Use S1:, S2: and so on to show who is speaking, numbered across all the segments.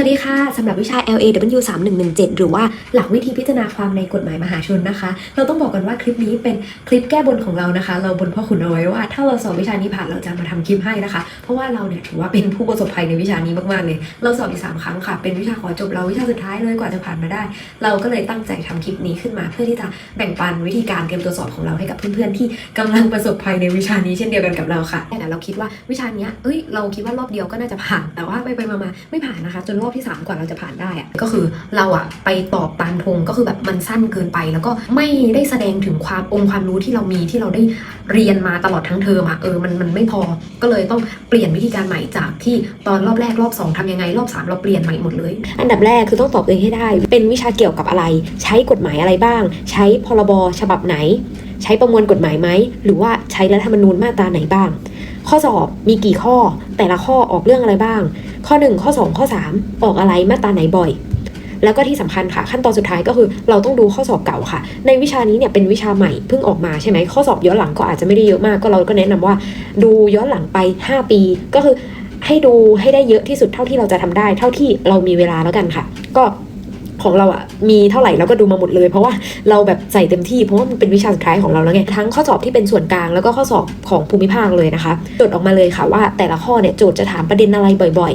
S1: วัสดีค่ะสำหรับวิชา LAW 3117หรือว่าหลักวิธีพิจารณาความในกฎหมายมหาชนนะคะ เราต้องบอกกันว่าคลิปนี้เป็นคลิปแก้บนของเรานะคะ เราบนพ่อขุนเอาไว้ว่า ถ้าเราสอบวิชานี้ผ่านเราจะมาทำคลิปให้นะคะ เพราะว่าเราเนี่ยถือว่าเป็นผู้ประสบภัยในวิชานี้มากๆเลย เราสอบอีกสามครั้งค่ะ เป็นวิชาขอจบเราวิชาสุดท้ายเลยกว่าจะผ่านมาได้ เราก็เลยตั้งใจทำคลิปนี้ขึ้นมา เพื่อที่จะแบ่งปันวิธีการเตรียมตัวสอบของเราให้กับเพื่อนๆที่กำลังประสบภัยในวิชานี้เช่นเดียวกันกับเราค่ะแต่เราคิดว่าวิชานี้เอ้ยเราคิดว่ารอบเดียวก็น่าจะผ่านแต่ว่าไปไปๆมาๆไม่ผ่านนะคะจนรอบที่สามกว่าเราจะผ่านได้อะก็คือเราอะไปตอบตามธงก็คือแบบมันสั้นเกินไป แล้วก็ไม่ได้แสดงถึงความองค์ความรู้ที่เรามีที่เราได้เรียนมาตลอดทั้งเทอมอะเออมันมันไม่พอก็เลยต้องเปลี่ยนวิธีการใหม่จากที่ตอนรอบแรกรอบสองทำยังไงรอบสามเราเปลี่ยนใหม่หมดเลย อันดับแรกคือต้องตอบเองให้ได้ เป็นวิชาเกี่ยวกับอะไร ใช้กฎหมายอะไรบ้าง ใช้พรบฉบับไหน ใช้ประมวลกฎหมายไหมหรือว่าใช้รัฐธรรมนูญมาตราไหนบ้าง ข้อสอบมีกี่ข้อแต่ละข้อออกเรื่องอะไรบ้าง ข้อ 1 ข้อ 2 ข้อ 3 ออกอะไรมาตราไหนบ่อย แล้วก็ที่สำคัญค่ะ ขั้นตอนสุดท้ายก็คือเราต้องดูข้อสอบเก่าค่ะ ในวิชานี้เนี่ยเป็นวิชาใหม่เพิ่งออกมาใช่ไหมข้อสอบย้อนหลังก็อาจจะไม่ได้เยอะมากก็เราก็แนะนำว่า ดูย้อนหลังไป 5 ปี ก็คือให้ดูให้ได้เยอะที่สุดเท่าที่เราจะทำได้ เท่าที่เรามีเวลาแล้วกันค่ะ ก็ของเราอะมีเท่าไหร่เราก็ดูมาหมดเลย เพราะว่าเราแบบใส่เต็มที่เพราะว่ามันเป็นวิชาสุดท้ายของเราแล้วไงทั้งข้อสอบที่เป็นส่วนกลางแล้วก็ข้อสอบของภูมิภาคเลยนะคะจดออกมาเลยค่ะว่าแต่ละข้อเนี่ยโจทย์จะถามประเด็นอะไรบ่อย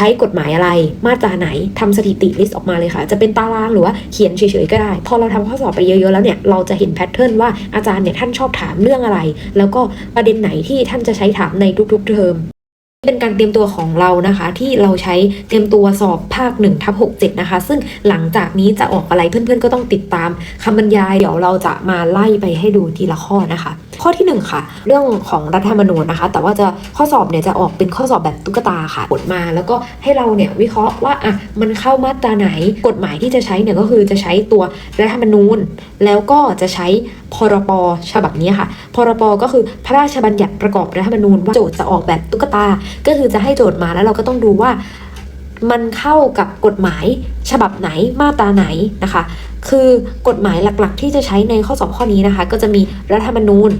S1: ช้กฎหมายอะไร มาตราไหนทำสถิติลิสต์ออกมาเลยค่ะ จะเป็นตารางหรือว่าเขียนเฉยๆก็ได้ พอเราทำข้อสอบไปเยอะๆแล้วเนี่ย เราจะเห็นแพทเทิร์นว่าอาจารย์เนี่ยท่านชอบถามเรื่องอะไร แล้วก็ประเด็นไหนที่ท่านจะใช้ถามในทุกๆเทอมเป็นการเตรียมตัวของเรานะคะ ที่เราใช้เตรียมตัวสอบภาค1ทับ67 นะคะ ซึ่งหลังจากนี้จะออกอะไรเพื่อนๆ ก็ต้องติดตามคำบรรยายเดี๋ยวเราจะมาไล่ไปให้ดูทีละข้อนะคะ ข้อที่ 1 ค่ะ เรื่องของรัฐธรรมนูญนะคะ แต่ว่าจะข้อสอบเนี่ยจะออกเป็นข้อสอบแบบตุ๊กตาค่ะกดมา แล้วก็ให้เราเนี่ยวิเคราะห์ว่าอะมันเข้ามาตราไหนกฎหมายที่จะใช้เนี่ยก็คือจะใช้ตัวรัฐธรรมนูญ แล้วก็จะใช้พรปฉบับนี้ค่ะ พรปก็คือพระราชบัญญัติประกอบรัฐธรรมนูญว่าโจทย์จะออกแบบตุ๊กตา ก็คือจะให้โจทย์มาแล้วเราก็ต้องดูว่า มันเข้ากับกฎหมายฉบับไหนมาตราไหนนะคะ คือกฎหมายหลักๆ ที่จะใช้ในข้อสอบข้อนี้นะคะ ก็จะมีรัฐธรรมนูญ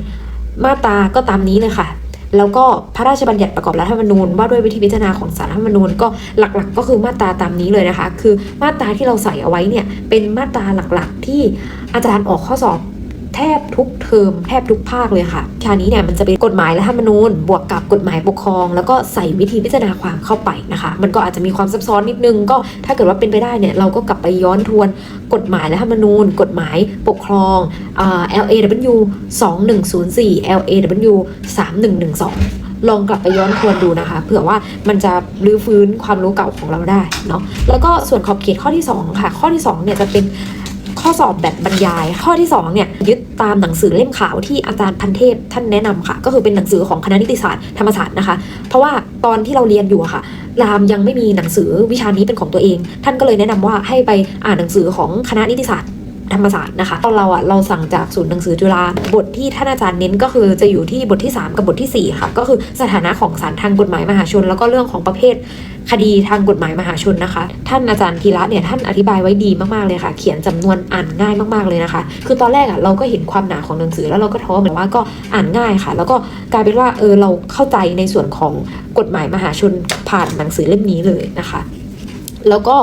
S1: มาตราก็ตามนี้เลยค่ะ แล้วก็พระราชบัญญัติประกอบรัฐธรรมนูญว่าด้วยวิธีพิจารณาของสารรัฐธรรมนูญก็หลักๆ ก็คือมาตราตามนี้เลยนะคะ คือมาตราที่เราใส่เอาไว้เนี่ยเป็นมาตราหลักๆ ที่อาจารย์ออกข้อสอบ แทบทุกเทอมแทบทุกภาคเลยค่ะ ชานี้เนี่ยมันจะเป็นกฎหมายรัฐธรรมนูญ บวกกับกฎหมายปกครอง แล้วก็ใส่วิธีพิจารณาความเข้าไปนะคะ มันก็อาจจะมีความซับซ้อนนิดนึง ก็ถ้าเกิดว่าเป็นไปได้เนี่ยเราก็กลับไปย้อนทวนกฎหมายรัฐธรรมนูญ กฎหมายปกครองอ่า LAW 2104 LAW 3112ลองกลับไปย้อนทวนดูนะคะ เผื่อว่ามันจะรื้อฟื้นความรู้เก่าของเราได้เนาะแล้วก็ส่วนขอบเขตข้อที่ 2 ค่ะ ข้อที่ 2 เนี่ยจะเป็น ข้อสอบแบบบรรยาย ข้อที่2เนี่ยยึดตามหนังสือเล่มขาวที่อาจารย์พันเทพท่านแนะนำค่ะ ก็คือเป็นหนังสือของคณะนิติศาสตร์ธรรมศาสตร์นะคะ เพราะว่าตอนที่เราเรียนอยู่ค่ะ รามยังไม่มีหนังสือวิชานี้เป็นของตัวเอง ท่านก็เลยแนะนำว่าให้ไปอ่านหนังสือของคณะนิติศาสตร์ธรรมศาสตร์นะคะตอนเราอะเราสั่งจากศูนย์หนังสือจุฬาบทที่ท่านอาจารย์เน้นก็คือจะอยู่ที่บทที่ 3 กับบททีสี่4 ค่ะ ก็คือสถานะของศาลทางกฎหมายมหาชน แล้วก็เรื่องของประเภท คดีทางกฎหมายมหาชนนะคะ ท่านอาจารย์ธีระเนี่ยท่านอธิบายไว้ดีมากๆเลยค่ะ เขียนจำนวนอ่านง่ายมากๆเลยนะคะ คือตอนแรกอะเราก็เห็นความหนาของหนังสือแล้วเราก็ท้อเหมือนว่าก็อ่านง่ายค่ะ แล้วก็กลายเป็นว่าเออเราเข้าใจในส่วนของกฎหมายมหาชนผ่านหนังสือเล่มนี้เลยนะคะ แล้วก็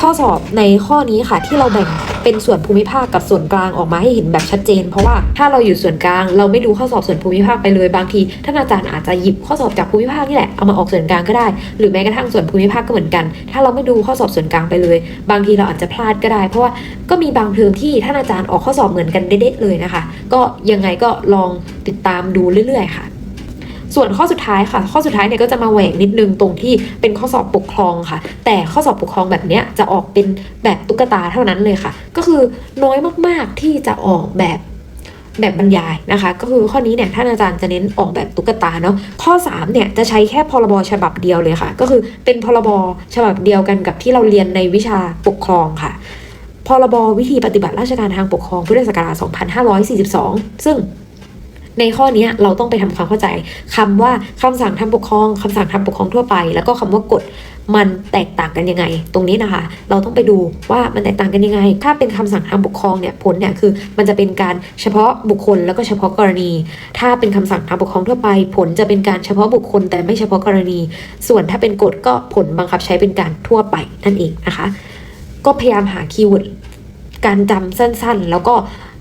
S1: ข้อสอบในข้อนี้ค่ะที่เราแบ่ง เป็นส่วนภูมิภาคกับส่วนกลางออกมาให้เห็นแบบชัดเจน เพราะว่าถ้าเราอยู่ส่วนกลาง เราไม่ดูข้อสอบส่วนภูมิภาคไปเลยบางทีท่านอาจารย์อาจจะหยิบข้อสอบจากภูมิภาคนี่แหละเอามาออกส่วนกลางก็ได้ หรือแม้กระทั่งส่วนภูมิภาคก็เหมือนกัน ถ้าเราไม่ดูข้อสอบส่วนกลางไปเลย บางทีเราอาจจะพลาดก็ได้ เพราะว่าก็มีบางเทอมที่ท่านอาจารย์ออกข้อสอบเหมือนกันเด็ดๆเลยนะคะ ก็ยังไงก็ลองติดตามดูเรื่อยๆค่ะ ส่วนข้อสุดท้ายค่ะ ข้อสุดท้ายเนี่ยก็จะมาแหวกนิดนึงตรงที่เป็นข้อสอบปกครองค่ะ แต่ข้อสอบปกครองแบบเนี้ยจะออกเป็นแบบตุ๊กตาเท่านั้นเลยค่ะ ก็คือน้อยมากๆที่จะออกแบบแบบบรรยายนะคะ ก็คือข้อนี้เนี่ยท่านอาจารย์จะเน้นออกแบบตุ๊กตาเนาะข้อ3เนี่ยจะใช้แค่พรบฉบับเดียวเลยค่ะ ก็คือเป็นพรบฉบับเดียวกันกับที่เราเรียนในวิชาปกครองค่ะพรบวิธีปฏิบัติราชการทางปกครองพุทธศักราช2542 ซึ่ง ในข้อนี้เราต้องไปทำความเข้าใจคำว่าคำสั่งทำปกครองคำสั่งทำปกครองทั่วไป แล้วก็คำว่ากฎมันแตกต่างกันยังไง ตรงนี้นะคะ เราต้องไปดูว่ามันแตกต่างกันยังไง ถ้าเป็นคำสั่งทางปกครองเนี่ยผลเนี่ยคือ มันจะเป็นการเฉพาะบุคคลแล้วก็เฉพาะกรณี ถ้าเป็นคำสั่งทางปกครองทั่วไป ผลจะเป็นการเฉพาะบุคคล แต่ไม่เฉพาะกรณี ส่วนถ้าเป็นกฎก็ผลบังคับใช้เป็นการทั่วไปนั่นเองนะคะ ก็พยายามหาคีย์เวิร์ดการจำสั้นๆ แล้วก็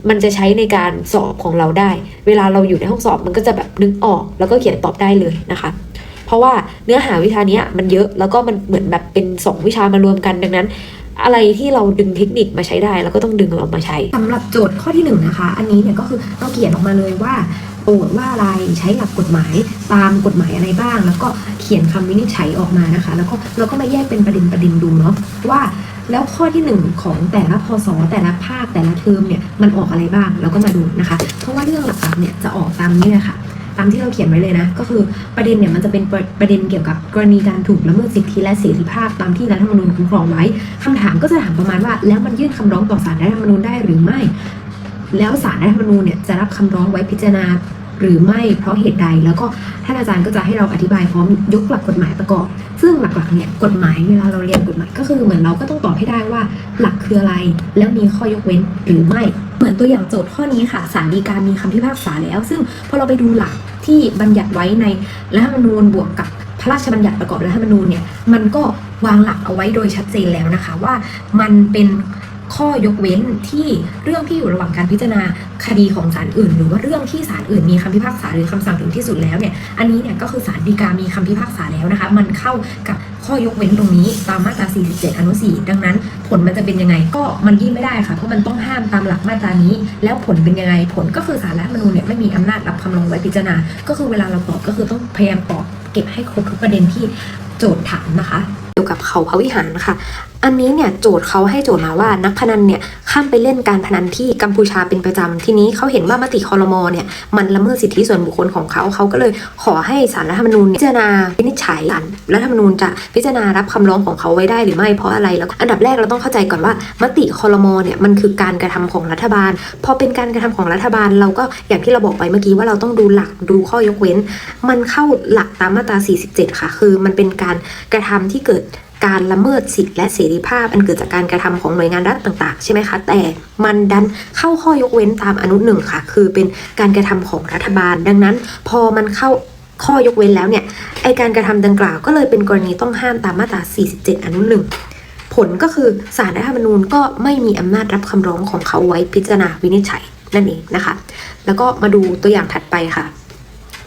S1: มันจะใช้ในการสอบของเราได้ เวลาเราอยู่ในห้องสอบมันก็จะแบบนึกออก แล้วก็เขียนตอบได้เลยนะคะ เพราะว่าเนื้อหาวิชานี้มันเยอะแล้วก็มันเหมือนแบบเป็นสองวิชามารวมกันดังนั้น อะไรที่เราดึงเทคนิคมาใช้ได้เราก็ต้องดึงเรามาใช้สำหรับโจทย์ข้อที่หนึ่งนะคะ อันนี้เนี่ยก็คือเราเขียนออกมาเลยว่าโจทย์ว่าอะไรใช้หลักกฎหมายตามกฎหมายอะไรบ้าง แล้วก็เขียนคำวินิจฉัยออกมานะคะ แล้วก็เราก็มาแยกเป็นประเด็นประเด็นดูเนาะว่า แล้วข้อที่หนึ่งของแต่ละพศแต่ละภาคแต่ละเทอมเนี่ยมันออกอะไรบ้างเราก็มาดูนะคะ เพราะว่าเรื่องหลักๆเนี่ยจะออกตามนี้เลยค่ะตามที่เราเขียนไว้เลยนะ ก็คือประเด็นเนี่ยมันจะเป็นประประเด็นเกี่ยวกับกรณีการถูกละเมิดสิทธิและเสรีภาพตามที่รัฐธรรมนูญคุ้มครองไว้คำถามก็จะถามประมาณว่า แล้วมันยื่นคำร้องต่อศาลรัฐธรรมนูญได้หรือไม่ แล้วศาลรัฐธรรมนูญเนี่ยจะรับคำร้องไว้พิจารณา หรือไม่เพราะเหตุใด แล้วก็ท่านอาจารย์ก็จะให้เราอธิบายพร้อมยกหลักกฎหมายประกอบ ซึ่งหลักๆเนี่ยกฎหมายเวลาเราเรียนกฎหมายก็คือเหมือนเราก็ต้องตอบให้ได้ว่าหลักคืออะไร แล้วมีข้อยกเว้นหรือไม่เหมือนตัวอย่างโจทย์ข้อนี้ค่ะศาลฎีกามีคำพิพากษาแล้ว ซึ่งพอเราไปดูหลักที่บัญญัติไว้ในรัฐธรรมนูญบวกกับพระราชบัญญัติประกอบรัฐธรรมนูญเนี่ยมันก็วางหลักเอาไว้โดยชัดเจนแล้วนะคะว่ามันเป็น ข้อยกเว้นที่เรื่องที่อยู่ระหว่างการพิจารณาคดีของศาลอื่น หรือว่าเรื่องที่ศาลอื่นมีคำพิพากษาหรือคำสั่งถึงที่สุดแล้วเนี่ยอันนี้เนี่ยก็คือศาลฎีกามีคำพิพากษาแล้วนะคะมันเข้ากับข้อยกเว้นตรงนี้ตามมาตรา 47 อนุ 4 ดังนั้น ผลมันจะเป็นยังไงก็มันยื่นไม่ได้ค่ะ เพราะมันต้องห้ามตามหลักมาตรานี้ แล้วผลเป็นยังไงผลก็คือศาลรัฐมนูญเนี่ยไม่มีอำนาจรับคำร้องไว้พิจารณา ก็คือเวลาเราตอบก็คือต้องพยายามตอบเก็บให้ครบทุกประเด็นที่โจทย์ถามนะคะ เกี่ยวกับเขาพระวิหารค่ะอันนี้เนี่ยโจทย์เขาให้โจทย์มาว่านักพนันเนี่ยข้ามไปเล่นการพนันที่กัมพูชาเป็นประจำทีนี้เขาเห็นว่ามติคอรมอเนี่ยมันละเมิดสิทธิส่วนบุคคลของเขาเขาก็เลยขอให้ศาลรัฐธรรมนูญพิจารณาวินิจฉัยศาลรัฐธรรมนูญจะพิจารณารับคำร้องของเขาไว้ได้หรือไม่เพราะอะไรแล้วอันดับแรกเราต้องเข้าใจก่อนว่า มติคอรมอเนี่ยมันคือการกระทำของรัฐบาล พอเป็นการกระทำของรัฐบาล เราก็อย่างที่เราบอกไปเมื่อกี้ว่าเราต้องดูหลักดูข้อยกเว้น มันเข้าหลักตามมาตรา 47 ค่ะ คือมันเป็นการกระทำที่เกิด การละเมิดสิทธิและเสรีภาพ อันเกิดจากการกระทำของหน่วยงานรัฐต่างๆ ใช่ไหมคะ แต่มันดันเข้าข้อยกเว้นตามอนุหนึ่งค่ะ คือเป็นการกระทำของรัฐบาล ดังนั้น พอมันเข้าข้อยกเว้นแล้วเนี่ยไอการกระทำดังกล่าวก็เลยเป็นกรณีต้องห้ามตามมาตรา 47 อนุหนึ่งผลก็คือศาลรัฐธรรมนูญก็ไม่มีอำนาจรับคำร้องของเขาไว้พิจารณาวินิจฉัยนั่นเองนะคะ แล้วก็มาดูตัวอย่างถัดไปค่ะ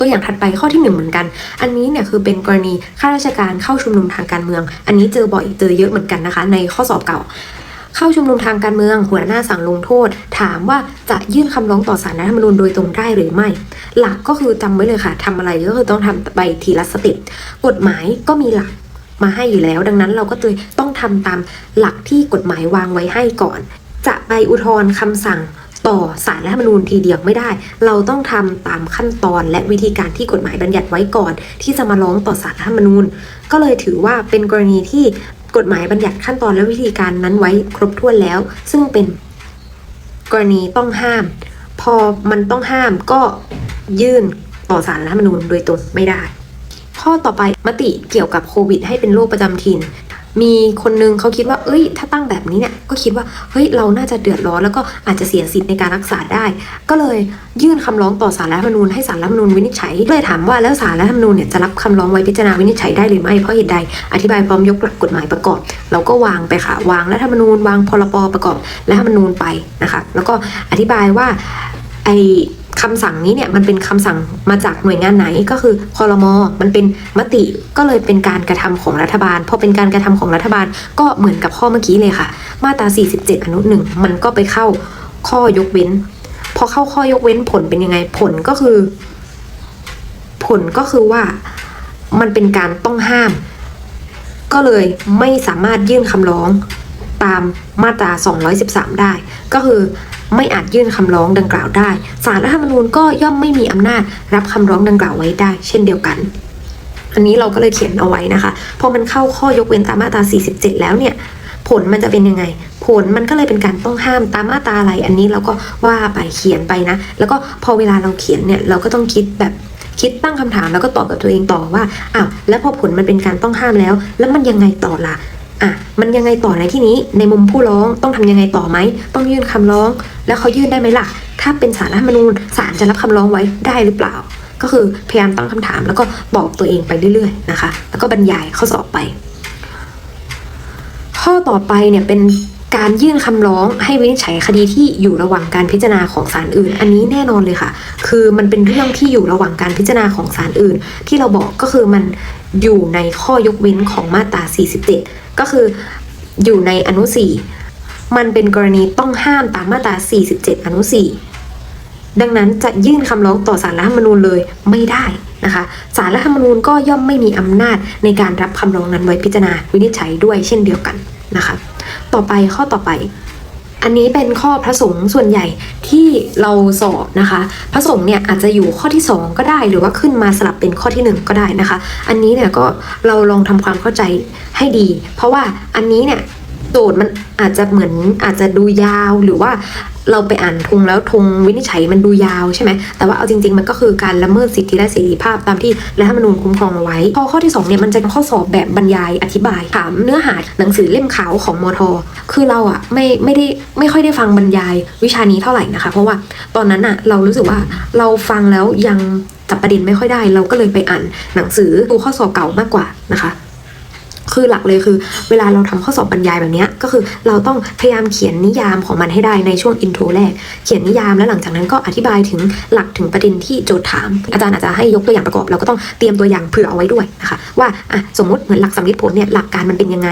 S1: ตัวอย่างถัดไปข้อที่หนึ่งเหมือนกัน อันนี้เนี่ยคือเป็นกรณีข้าราชการเข้าชุมนุมทางการเมือง อันนี้เจอบ่อยเจอเยอะเหมือนกันนะคะ ในข้อสอบเก่าเข้าชุมนุมทางการเมือง หัวหน้าสั่งลงโทษ ถามว่าจะยื่นคำร้องต่อศาลรัฐธรรมนูญโดยตรงได้หรือไม่ หลักก็คือจำไว้เลยค่ะทำอะไรก็คือต้องทำไปทีละสเต็ปกฎหมายก็มีหลักมาให้อยู่แล้ว ดังนั้นเราก็ต้องทำตามหลักที่กฎหมายวางไว้ให้ก่อน จะไปอุทธรณ์คำสั่ง ต่อศาลรัฐธรรมนูญทีเดียวไม่ได้ เราต้องทำตามขั้นตอนและวิธีการที่กฎหมายบัญญัติไว้ก่อน ที่จะมาร้องต่อศาลรัฐธรรมนูญ ก็เลยถือว่าเป็นกรณีที่กฎหมายบัญญัติขั้นตอนและวิธีการนั้นไว้ครบถ้วนแล้ว ซึ่งเป็นกรณีต้องห้าม พอมันต้องห้ามก็ยื่นต่อศาลรัฐธรรมนูญโดยตรงไม่ได้ ข้อต่อไปมติเกี่ยวกับโควิดให้เป็นโรคประจำถิ่น มีคนนึงเขาคิดว่า เอ้ย ถ้าตั้งแบบนี้เนี่ย ก็คิดว่า เฮ้ย เราน่าจะเดือดร้อนแล้วก็อาจจะเสียสิทธิ์ในการรักษาได้ ก็เลยยื่นคำร้องต่อศาลรัฐธรรมนูญให้ศาลรัฐธรรมนูญวินิจฉัยเลยถามว่าแล้วศาลรัฐธรรมนูญเนี่ยจะรับคำร้องไว้พิจารณาวินิจฉัยได้หรือไม่ เพราะเหตุใด อธิบายพร้อมยกหลักกฎหมายประกอบ เราก็วางไปค่ะ วางรัฐธรรมนูญ วางพรบประกอบรัฐธรรมนูญไปนะคะ แล้วก็อธิบายว่า ไอคำสั่งนี้เนี่ยมันเป็นคำสั่งมาจากหน่วยงานไหนก็คือคอรมอมันเป็นมติก็เลยเป็นการกระทำของรัฐบาลพอเป็นการกระทำของรัฐบาลก็เหมือนกับข้อเมื่อกี้เลยค่ะ มาตรา 47 อนุหนึ่งมันก็ไปเข้าข้อยกเว้น พอเข้าข้อยกเว้นผลเป็นยังไงผลก็คือ ผลก็คือว่ามันเป็นการต้องห้าม ก็เลยไม่สามารถยื่นคำร้องตามมาตรา 213 ได้ ก็คือ ไม่อาจยื่นคำร้องดังกล่าวได้ศาลรัฐธรรมนูญก็ย่อมไม่มีอำนาจรับคำร้องดังกล่าวไว้ได้ เช่นเดียวกัน อันนี้เราก็เลยเขียนเอาไว้นะคะพอมันเข้าข้อยกเว้นตามมาตรา 47 แล้วเนี่ยผลมันจะเป็นยังไง ผลมันก็เลยเป็นการต้องห้ามตามมาตราอะไรอันนี้เราก็ว่าไปเขียนไปนะ แล้วก็พอเวลาเราเขียนเนี่ยเราก็ต้องคิดแบบคิดตั้งคำถามแล้วก็ตอบกับตัวเองต่อว่าอ้าวแล้วพอผลมันเป็นการต้องห้ามแล้ว แล้วมันยังไงต่อล่ะ อะมันยังไงต่อในที่นี้ในมุมผู้ร้องต้องทำยังไงต่อไหมต้องยื่นคำร้อง แล้วเขายื่นได้ไหมล่ะ ถ้าเป็นสารรัฐธรรมนูญศาลจะรับคำร้องไว้ได้หรือเปล่า ก็คือพยายามตั้งคำถาม แล้วก็บอกตัวเองไปเรื่อยๆนะคะ แล้วก็บรรยายข้อสอบไป ข้อต่อไปเนี่ยเป็น การยื่นคำร้องให้วินิจฉัยคดีที่อยู่ระหว่างการพิจารณาของศาลอื่น อันนี้แน่นอนเลยค่ะ คือมันเป็นเรื่องที่อยู่ระหว่างการพิจารณาของศาลอื่น ที่เราบอกก็คือมันอยู่ในข้อยกเว้นของมาตรา 47 ก็คืออยู่ในอนุ 4 มันเป็นกรณีต้องห้ามตามมาตรา 47 อนุ 4 ดังนั้นจะยื่นคำร้องต่อศาลรัฐธรรมนูญเลยไม่ได้นะคะศาลรัฐธรรมนูญก็ย่อมไม่มีอำนาจในการรับคำร้องนั้นไว้พิจารณาวินิจฉัยด้วยเช่นเดียวกัน นะคะ ต่อไปข้อต่อไป อันนี้เป็นข้อพระสงฆ์ส่วนใหญ่ที่เราสอบนะคะ พระสงฆ์เนี่ยอาจจะอยู่ข้อที่ 2 ก็ได้หรือว่าขึ้นมาสลับเป็นข้อที่ 1 ก็ได้นะคะ อันนี้เนี่ยก็เราลองทำความเข้าใจให้ดี เพราะว่าอันนี้เนี่ย โจทย์มันอาจจะเหมือนอาจจะดูยาวหรือว่าเราไปอ่านทงแล้วทงวินิจฉัยมันดูยาวใช่ไหมแต่ว่าเอาจริง ๆ มันก็คือการละเมิดสิทธิและเสรีภาพตามที่รัฐธรรมนูญคุ้มครองเอาไว้ พอข้อที่2เนี่ยมันจะเป็นข้อสอบแบบบรรยายอธิบาย ถามเนื้อหาหนังสือเล่มขาวของมท คือเราอะไม่ไม่ได้ไม่ค่อยได้ฟังบรรยายวิชานี้เท่าไหร่นะคะ เพราะว่าตอนนั้นอะเรารู้สึกว่าเราฟังแล้วยังจับประเด็นไม่ค่อยได้ เราก็เลยไปอ่านหนังสือดูข้อสอบเก่ามากกว่านะคะ คือหลักเลยคือ เวลาเราทำข้อสอบบรรยายแบบนี้ก็คือเราต้องพยายามเขียนนิยามของมันให้ได้ในช่วงอินโทรแรก เขียนนิยามแล้วหลังจากนั้นก็อธิบายถึงหลักถึงประเด็นที่โจทย์ถาม อาจารย์อาจจะให้ยกตัวอย่างประกอบ เราก็ต้องเตรียมตัวอย่างเผื่อเอาไว้ด้วยนะคะว่าอะสมมติเหมือนหลักสำลิดผลเนี่ยหลักการมันเป็นยังไง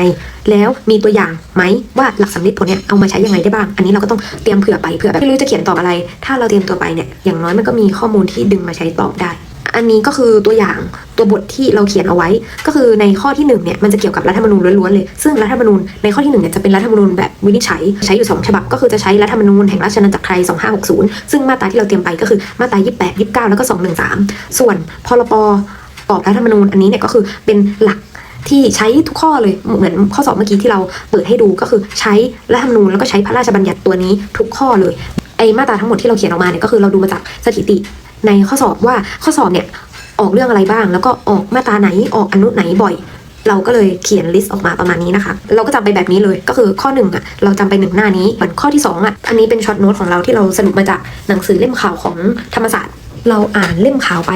S1: แล้วมีตัวอย่างไหมว่าหลักสำลิดผลเนี่ยเอามาใช้ยังไงได้บ้าง อันนี้เราก็ต้องเตรียมเผื่อไปเผื่อแบบไม่รู้จะเขียนตอบอะไร ถ้าเราเตรียมตัวไปเนี่ยอย่างน้อยมันก็มีข้อมูลที่ดึงมาใช้ตอบได้ อันนี้ก็คือตัวอย่างตัวบทที่เราเขียนเอาไว้ ก็คือในข้อที่หนึ่งเนี่ยมันจะเกี่ยวกับรัฐธรรมนูญล้วนๆเลย ซึ่งรัฐธรรมนูญในข้อที่หนึ่งเนี่ยจะเป็นรัฐธรรมนูญแบบวินิจฉัยใช้อยู่สองฉบับ ก็คือจะใช้รัฐธรรมนูญแห่งราชอาณาจักรไทย 2560 ซึ่งมาตราที่เราเตรียมไปก็คือมาตรา 28 29 แล้วก็ 213 ส่วนพรปกรอบรัฐธรรมนูญอันนี้เนี่ยก็คือเป็นหลักที่ใช้ทุกข้อเลยเหมือนข้อสอบเมื่อกี้ที่เราเปิดให้ดูก็คือใช้รัฐธรรมนูญแล้วก็ใช้พระราชบัญญัติตัวนี้ทุกข้อเลยไอ้มาตราทั้งหมดที่เราเขียนออกมาเนี่ยก็คือเราดูมาจากสถิติ ในข้อสอบว่าข้อสอบเนี่ยออกเรื่องอะไรบ้าง แล้วก็ออกมาตราไหนออกอนุไหนบ่อย เราก็เลยเขียนลิสต์ออกมาประมาณนี้นะคะ เราก็จำไปแบบนี้เลยก็คือข้อหนึ่งอะเราจำไปหนึ่งหน้านี้เหมือนข้อที่สองอะอันนี้เป็นช็อตโน้ตของเราที่เราสรุปมาจากหนังสือเล่มข่าวของธรรมศาสตร์เราอ่านเล่มข่าวไป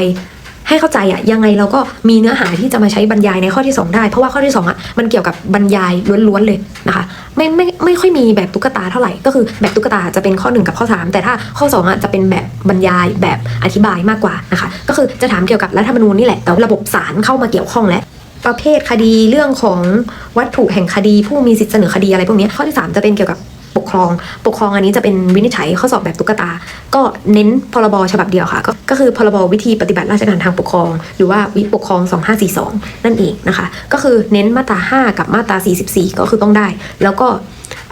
S1: ให้เข้าใจอะยังไงเราก็มีเนื้อหาที่จะมาใช้บรรยายในข้อที่ 2 ได้ เพราะว่าข้อที่2อะมันเกี่ยวกับบรรยายล้วนๆเลยนะคะไม่ไม่ไม่ค่อยมีแบบตุ๊กตาเท่าไหร่ก็คือแบบตุ๊กตาจะเป็นข้อ 1 กับข้อ 3 แต่ถ้าข้อ2อะจะเป็นแบบบรรยายแบบอธิบายมากกว่านะคะก็คือจะถามเกี่ยวกับรัฐธรรมนูญนี่แหละแต่ระบบศาลเข้ามาเกี่ยวข้องแล้วประเภทคดีเรื่องของวัตถุแห่งคดีผู้มีสิทธิเสนอคดีอะไรพวกนี้ข้อที่ 3 จะเป็นเกี่ยวกับ ปกครอง ปกครองอันนี้จะเป็นวินิจฉัยข้อสอบแบบตุ๊กตา ก็เน้นพรบฉบับเดียวค่ะก็ก็คือพรบวิธีปฏิบัติราชการทางปกครอง หรือว่าวิปกครอง 2542 นั่นเองนะคะ ก็คือเน้นมาตรา 5 กับมาตรา 44 ก็คือต้องได้ แล้วก็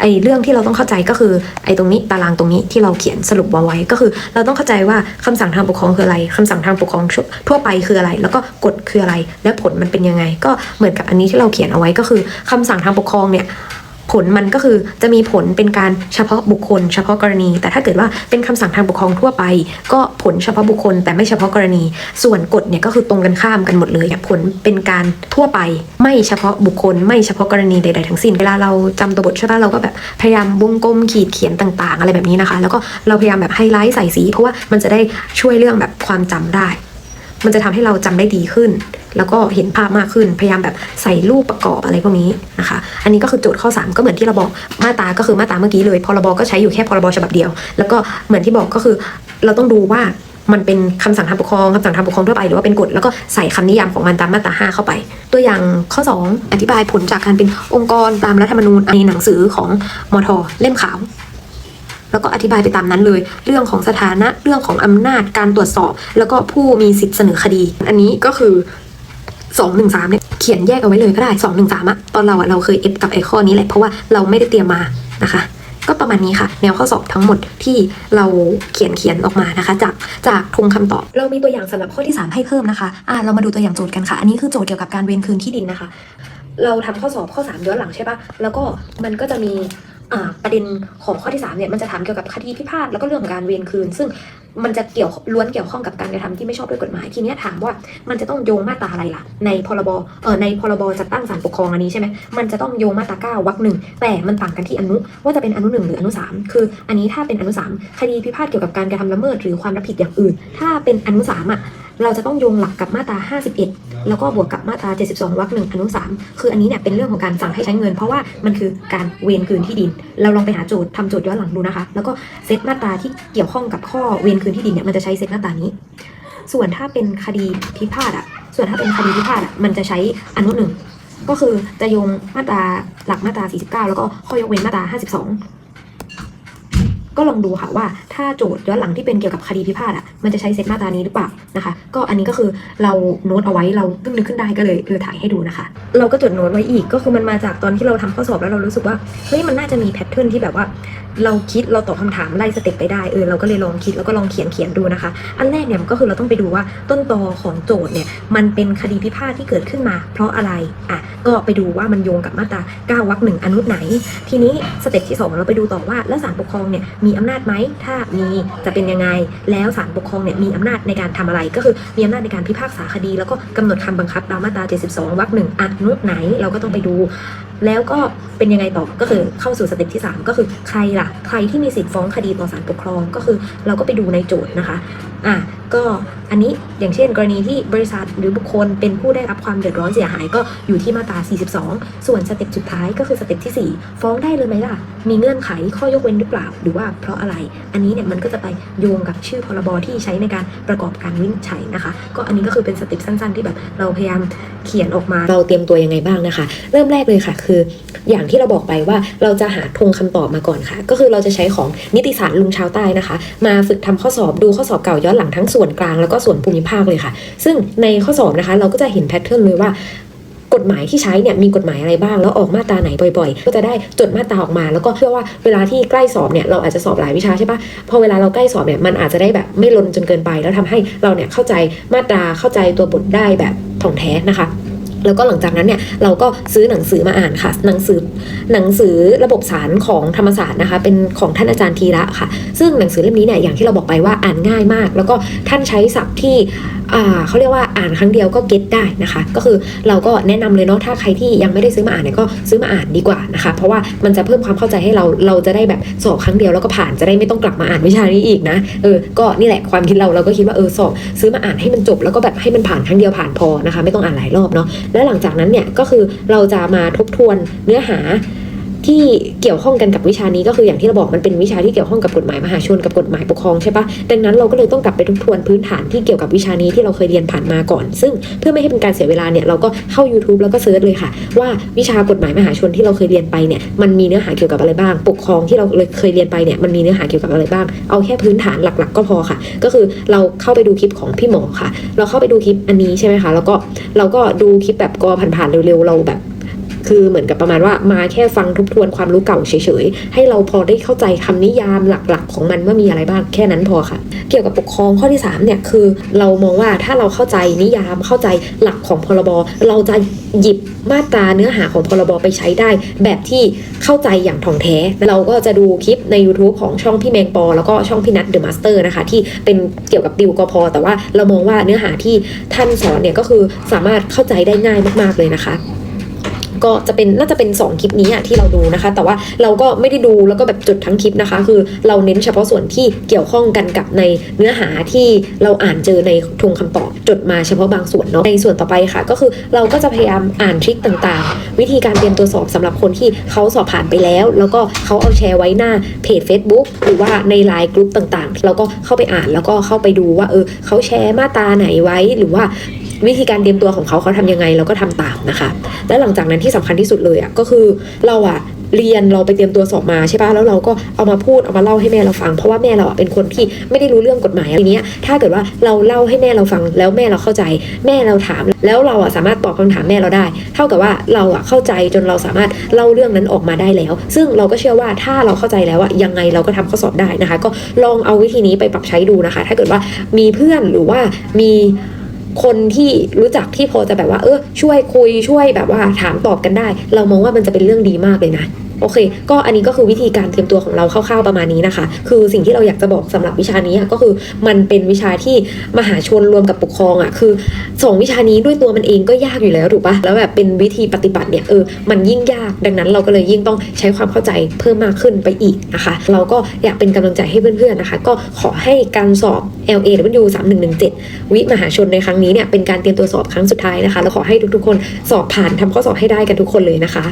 S1: ไอเรื่องที่เราต้องเข้าใจก็คือไอตรงนี้ตารางตรงนี้ที่เราเขียนสรุปมาไว้ก็คือ เราต้องเข้าใจว่าคำสั่งทางปกครองคืออะไรคำสั่งทางปกครองทั่วไปคืออะไร แล้วก็กฎคืออะไร และผลมันเป็นยังไง ก็เหมือนกับอันนี้ที่เราเขียนเอาไว้ก็คือคำสั่งทางปกครองเนี่ย ผลมันก็คือจะมีผลเป็นการเฉพาะบุคคล เฉพาะกรณี แต่ถ้าเกิดว่าเป็นคำสั่งทางปกครองทั่วไป ก็ผลเฉพาะบุคคล แต่ไม่เฉพาะกรณี ส่วนกฎเนี่ยก็คือตรงกันข้ามกันหมดเลยผลเป็นการทั่วไป ไม่เฉพาะบุคคล ไม่เฉพาะกรณีใดๆทั้งสิ้นเวลาเราจำตัวบทใช่ปะเราก็แบบพยายามวงกลมขีดเขียนต่าง ๆ อะไรแบบนี้นะคะ แล้วก็เราพยายามแบบไฮไลท์ใส่สี เพราะว่ามันจะได้ช่วยเรื่องแบบความจำได้ มันจะทำให้เราจำได้ดีขึ้น แล้วก็เห็นภาพมากขึ้น พยายามแบบใส่รูปประกอบอะไรพวกนี้นะคะ อันนี้ก็คือโจทย์ข้อ 3 ก็เหมือนที่เราบอกมาตราก็คือมาตราเมื่อกี้เลย พรบก็ใช้อยู่แค่พรบฉบับเดียว แล้วก็เหมือนที่บอกก็คือเราต้องดูว่ามันเป็นคำสั่งทางปกครองคำสั่งทางปกครองทั่วไปหรือว่าเป็นกฎแล้วก็ใส่คำนิยามของมันตามมาตรา 5 เข้าไป ตัวอย่างข้อ 2 อธิบายผลจากการเป็นองค์กรตามรัฐธรรมนูญในหนังสือของมทเล่มขาว แล้วก็อธิบายไปตามนั้นเลย เรื่องของสถานะเรื่องของอำนาจการตรวจสอบ แล้วก็ผู้มีสิทธิ์เสนอคดี อันนี้ก็คือสองหนึ่งสามเนี่ยเขียนแยกเอาไว้เลยก็ได้สองหนึ่งสามอะตอนเราอะเราเคยเอฟกับไอ้ข้อนี้แหละเพราะว่าเราไม่ได้เตรียมมานะคะก็ประมาณนี้ค่ะ แนวข้อสอบทั้งหมดที่เราเขียนเขียนออกมานะคะ จากจากทงคำตอบ เรามีตัวอย่างสำหรับข้อที่ 3 ให้เพิ่มนะคะอ่าเรามาดูตัวอย่างโจทย์กันค่ะ อันนี้คือโจทย์เกี่ยวกับการเวรคืนที่ดินนะคะ เราทำข้อสอบข้อ 3 ย้อนหลังใช่ปะแล้วก็มันก็จะมี ประเด็นของข้อที่3เนี่ยมันจะถามเกี่ยวกับคดีพิพาทแล้วก็เรื่องของการเวรคืน ซึ่งมันจะเกี่ยวล้วนเกี่ยวข้องกับการกระทำที่ไม่ชอบด้วยกฎหมายทีนี้ถามว่ามันจะต้องโยงมาตราอะไรล่ะ ในพรบเอ่อในพรบจัดตั้งศาลปกครองอันนี้ใช่ไหมมันจะต้องโยงมาตราเก้าวรรคหนึ่งแต่มันต่างกันที่อนุว่าจะเป็นอนุหนึ่งหรืออนุสามคืออันนี้ถ้าเป็นอนุสามคดีพิพาทเกี่ยวกับการกระทำละเมิดหรือความรับผิดอย่างอื่น ถ้าเป็นอนุสามอะ เราจะต้องโยงหลักกับมาตรา 51 แล้วก็บวกกับมาตรา 72วรรคหนึ่งอนุ 3 คืออันนี้เนี่ยเป็นเรื่องของการสั่งให้ใช้เงิน เพราะว่ามันคือการเวรคืนที่ดิน เราลองไปหาโจทย์ทำโจทย์ย้อนหลังดูนะคะ แล้วก็เซตมาตราที่เกี่ยวข้องกับข้อเวรคืนที่ดินเนี่ยมันจะใช้เซตมาตรานี้ ส่วนถ้าเป็นคดีพิพาทอะ ส่วนถ้าเป็นคดีพิพาทอะมันจะใช้อนุหนึ่งก็คือจะโยงมาตราหลักมาตรา 49 แล้วก็ข้อยกเว้นมาตรา 52 ก็ลองดูค่ะว่าถ้าโจทย์ย้อนหลังที่เป็นเกี่ยวกับคดีพิพาทอะมันจะใช้เซตมาตรานี้หรือเปล่านะคะ ก็อันนี้ก็คือเราโน้ตเอาไว้เราเพิ่งนึกขึ้นได้ก็เลยเออถ่ายให้ดูนะคะ เราก็จดโน้ตไว้อีกก็คือมันมาจากตอนที่เราทำข้อสอบแล้วเรารู้สึกว่าเฮ้ยมันน่าจะมีแพทเทิร์นที่แบบว่า เราคิดเราตอบคำถามไล่สเต็ปไปได้เออเราก็เลยลองคิดแล้วก็ลองเขียนเขียนดูนะคะ อันแรกเนี่ยก็คือเราต้องไปดูว่าต้นตอของโจทย์เนี่ยมันเป็นคดีพิพาทที่เกิดขึ้นมา เพราะอะไรอะก็ไปดูว่ามันโยงกับมาตรา9วรรคหนึ่งอนุไหน ทีนี้สเต็ปที่สองเราไปดูต่อว่าแล้วศาลปกครองเนี่ยมีอำนาจไหมถ้ามีจะเป็นยังไง แล้วศาลปกครองเนี่ยมีอำนาจในการทำอะไร ก็คือมีอำนาจในการพิพากษาคดี แล้วก็กำหนดคำบังคับตามมาตรา 72วรรคหนึ่งอนุไหน เราก็ต้องไปดู แล้วก็เป็นยังไงต่อก็คือเข้าสู่สเต็ปที่ 3 ก็คือใครล่ะ ใครที่มีสิทธิ์ฟ้องคดีต่อศาลปกครองก็คือเราก็ไปดูในโจทย์นะคะอะก็อันนี้อย่างเช่น กรณีที่บริษัทหรือบุคคลเป็นผู้ได้รับความเดือดร้อนเสียหายก็อยู่ที่มาตรา 42 ส่วนสเต็ปสุดท้ายก็คือสเต็ปที่ 4 ฟ้องได้เลยไหมล่ะ มีเงื่อนไขข้อยกเว้นหรือเปล่า หรือว่าเพราะอะไร อันนี้เนี่ยมันก็จะไปโยงกับชื่อพรบที่ใช้ในการประกอบการวินิจฉัยนะคะ ก็อันนี้ก็คือเป็นสเต็ปสั้นๆ ที่แบบเราพยายามเขียนออกมาเราเตรียมตัวยังไงบ้างนะคะ เริ่มแรกเลยค่ะคืออย่างที่เราบอกไปว่าเราจะหาธงคำตอบมาก่อนค่ะ ก็คือเราจะใช้ของนิติศาสตร์ลุงชาวใต้นะคะ มาฝึกทำข้อสอบดูข้อสอบเก่าย้อนหลังทั้งส่วนกลางแล้วก็ส่วนภูมิภาคเลยค่ะ ซึ่งในข้อสอบนะคะเราก็จะเห็นแพทเทิร์นเลยว่ากฎหมายที่ใช้เนี่ยมีกฎหมายอะไรบ้าง แล้วออกมาตราไหนบ่อยๆ ก็จะได้จดมาตราออกมา แล้วก็เชื่อว่าเวลาที่ใกล้สอบเนี่ยเราอาจจะสอบหลายวิชาใช่ปะพอเวลาเราใกล้สอบเนี่ยมันอาจจะได้แบบไม่ลนจนเกินไป แล้วทำให้เราเนี่ยเข้าใจมาตราเข้าใจตัวบทได้แบบถ่องแท้นะคะ แล้วก็หลังจากนั้นเนี่ยเราก็ซื้อหนังสือมาอ่านค่ะหนังสือหนังสือระบบสารของธรรมศาสตร์นะคะ เป็นของท่านอาจารย์ธีระค่ะ ซึ่งหนังสือเล่มนี้เนี่ยอย่างที่เราบอกไปว่าอ่านง่ายมาก แล้วก็ท่านใช้ศัพท์ที่ เขาเรียกว่าอ่านครั้งเดียวก็เก็ตได้นะคะ ก็คือเราก็แนะนำเลยเนาะถ้าใครที่ยังไม่ได้ซื้อมาอ่านเนี่ยก็ซื้อมาอ่านดีกว่านะคะ เพราะว่ามันจะเพิ่มความเข้าใจให้เราเราจะได้แบบสอบครั้งเดียวแล้วก็ผ่านจะได้ไม่ต้องกลับมาอ่านวิชานี้อีกนะเออก็นี่แหละความคิดเราเราก็คิดว่าเออสอบซื้อมาอ่านให้มันจบแล้วก็แบบให้มันผ่านครั้งเดียวผ่านพอนะคะ ไม่ต้องอ่านหลายรอบเนาะแล้วหลังจากนั้นเนี่ยก็คือเราจะมาทบทวนเนื้อหา ที่เกี่ยวข้องกันกับวิชานี้ก็คืออย่างที่เราบอกมันเป็นวิชาที่เกี่ยวข้องกับกฎหมายมหาชนกับกฎหมายปกครองใช่ปะดังนั้นเราก็เลยต้องกลับไปทบทวนพื้นฐานที่เกี่ยวกับวิชานี้ที่เราเคยเรียนผ่านมาก่อน ซึ่งเพื่อไม่ให้เป็นการเสียเวลาเนี่ยเราก็เข้า YouTube แล้วก็เซิร์ชเลยค่ะ ว่าวิชากฎหมายมหาชนที่เราเคยเรียนไปเนี่ยมันมีเนื้อหาเกี่ยวกับอะไรบ้าง ปกครองที่เราเคยเรียนไปเนี่ยมันมีเนื้อหาเกี่ยวกับอะไรบ้าง เอาแค่พื้นฐานหลัก ๆ ก็พอค่ะ ก็คือเราเข้าไปดูคลิปของพี่หมอค่ะ เราเข้าไปดูคลิปอันนี้ใช่ไหมคะแล้วก็เราก็ดูคลิปแบบกอผ่านๆเร็วๆเราแบบ คือเหมือนกับประมาณว่ามาแค่ฟังทบทวนความรู้เก่าเฉยๆ ให้เราพอได้เข้าใจคำนิยามหลักๆ ของมันว่ามีอะไรบ้างแค่นั้นพอค่ะ เกี่ยวกับปกครองข้อที่ 3 เนี่ยคือ เรามองว่าถ้าเราเข้าใจนิยามเข้าใจหลักของพรบ เราจะหยิบมาตราเนื้อหาของพรบไปใช้ได้ แบบที่เข้าใจอย่างถ่องแท้ เราก็จะดูคลิปใน YouTube ของช่องพี่แมงปอ แล้วก็ช่องพี่นัทเดอะมาสเตอร์นะคะ ที่เป็นเกี่ยวกับดิวกพอแต่ว่าเรามองว่าเนื้อหาที่ท่านสอนเนี่ยก็คือสามารถเข้าใจได้ง่ายมากๆเลยนะคะ ก็จะเป็นน่าจะเป็น 2 คลิปนี้ที่เราดูนะคะ แต่ว่าเราก็ไม่ได้ดูแล้วก็แบบจดทั้งคลิปนะคะ คือเราเน้นเฉพาะส่วนที่เกี่ยวข้องกันกับในเนื้อหาที่เราอ่านเจอในทวงคำตอบจดมาเฉพาะบางส่วนเนาะในส่วนต่อไปค่ะ ก็คือเราก็จะพยายามอ่านทริคต่างๆ วิธีการเตรียมตัวสอบสำหรับคนที่เขาสอบผ่านไปแล้ว แล้วก็เขาเอาแชร์ไว้หน้าเพจ Facebook หรือว่าในไลน์กลุ่มต่างๆ เราก็เข้าไปอ่านแล้วก็เข้าไปดูว่าเออเขาแชร์มาตาไหนไว้หรือว่า วิธีการเตรียมตัวของเขาเขาทำยังไงเราก็ทำตามนะคะ และหลังจากนั้นที่สำคัญที่สุดเลยอะก็คือเราอะเรียนเราไปเตรียมตัวสอบมาใช่ปะแล้วเราก็เอามาพูดเอามาเล่าให้แม่เราฟัง เพราะว่าแม่เราอะเป็นคนที่ไม่ได้รู้เรื่องกฎหมายทีเนี้ยถ้าเกิดว่าเราเล่าให้แม่เราฟังแล้วแม่เราเข้าใจ แม่เราถาม แล้วเราอะสามารถตอบคำถามแม่เราได้ เท่ากับว่าเราอะเข้าใจจนเราสามารถเล่าเรื่องนั้นออกมาได้แล้ว ซึ่งเราก็เชื่อว่าถ้าเราเข้าใจแล้วอะยังไงเราก็ทำข้อสอบได้นะคะ ก็ลองเอาวิธีนี้ไปปรับใช้ดูนะคะ ถ้าเกิดว่ามีเพื่อนหรือว่ามี คนที่รู้จักที่พอจะแบบว่า เออช่วยคุยช่วยแบบว่าถามตอบกันได้ เรามองว่ามันจะเป็นเรื่องดีมากเลยนะ โอเค ก็อันนี้ก็คือวิธีการเตรียมตัวของเราคร่าวๆประมาณนี้นะคะ คือสิ่งที่เราอยากจะบอกสำหรับวิชานี้ก็คือมันเป็นวิชาที่มหาชนรวมกับปกครองอะคือสองวิชานี้ด้วยตัวมันเองก็ยากอยู่แล้วถูกปะแล้วแบบเป็นวิธีปฏิบัติเนี่ยเออมันยิ่งยากดังนั้นเราก็เลยยิ่งต้องใช้ความเข้าใจเพิ่มมากขึ้นไปอีกนะคะ เราก็อยากเป็นกำลังใจให้เพื่อนๆนะคะ ก็ขอให้การสอบ LAW 3117วิมหาชนในครั้งนี้เนี่ยเป็นการเตรียมตัวสอบครั้งสุดท้ายนะคะแล้วขอให้ทุกๆคนสอบผ่านทำข้อสอบให้ได้กันทุกคนเลยนะคะ